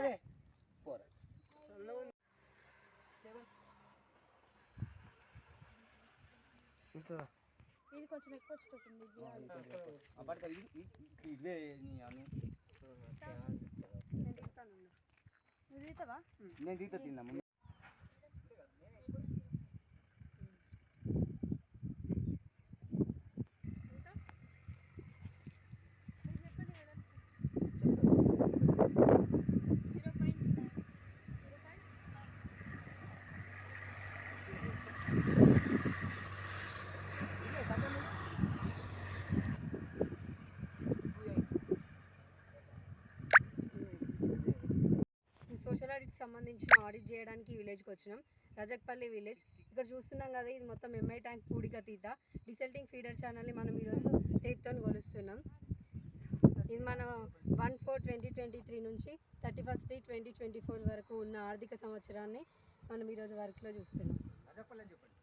అదే పోరా ఇట్లా ఇది కొంచెం ఎక్కువ వస్తుంది ఇదే నేను తీతావా నేను తీతా తిన్నా. సోషల్ ఆడిట్ సంబంధించిన ఆడిట్ చేయడానికి విలేజ్కి వచ్చినాం. రజక్పల్లి విలేజ్. ఇక్కడ చూస్తున్నాం కదా ఇది మొత్తం ఎంఐ ట్యాంక్ పూడిక తీత. డిసెల్టింగ్ ఫీడర్ ఛానల్ని మనం ఈరోజు టేప్తో కొలుస్తున్నాం. ఇది మనం one four twenty twenty three నుంచి thirty first three twenty twenty four వరకు ఉన్న ఆర్థిక సంవత్సరాన్ని మనం ఈరోజు వర్క్లో చూస్తున్నాం. చెప్పండి.